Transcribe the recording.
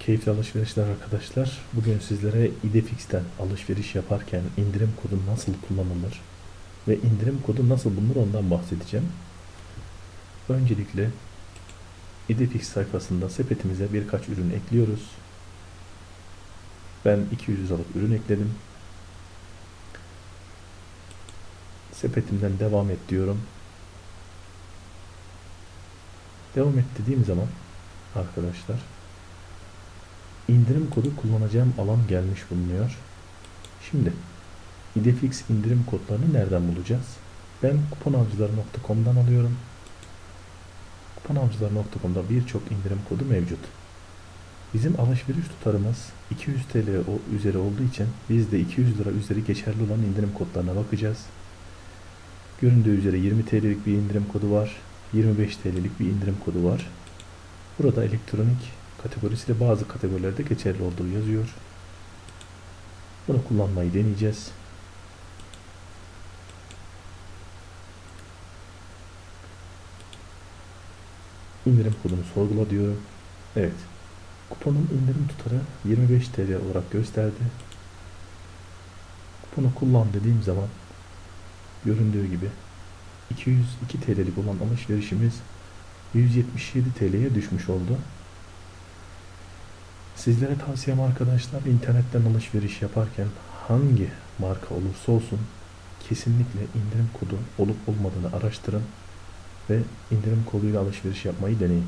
Keyifli alışverişler arkadaşlar. Bugün sizlere İdefix'ten alışveriş yaparken indirim kodu nasıl kullanılır ve indirim kodu nasıl bulunur ondan bahsedeceğim. Öncelikle İdefix sayfasında sepetimize birkaç ürün ekliyoruz. Ben 200 liralık ürün ekledim. Sepetimden devam et diyorum. Devam et dediğim zaman arkadaşlar indirim kodu kullanacağım alan gelmiş bulunuyor. Şimdi İdefix indirim kodlarını nereden bulacağız? Ben kuponavcılar.com'dan alıyorum. Kuponavcılar.com'da birçok indirim kodu mevcut. Bizim alışveriş tutarımız 200 TL üzeri olduğu için biz de 200 lira üzeri geçerli olan indirim kodlarına bakacağız. Göründüğü üzere 20 TL'lik bir indirim kodu var. 25 TL'lik bir indirim kodu var. Burada elektronik kategorisiyle bazı kategorilerde geçerli olduğu yazıyor. Bunu kullanmayı deneyeceğiz. İndirim kodunu sorgula diyorum. Evet. Kuponun indirim tutarı 25 TL olarak gösterdi. Kuponu kullan dediğim zaman göründüğü gibi 202 TL'lik olan alışverişimiz 177 TL'ye düşmüş oldu. Sizlere tavsiyem arkadaşlar internetten alışveriş yaparken hangi marka olursa olsun kesinlikle indirim kodu olup olmadığını araştırın ve indirim koduyla alışveriş yapmayı deneyin.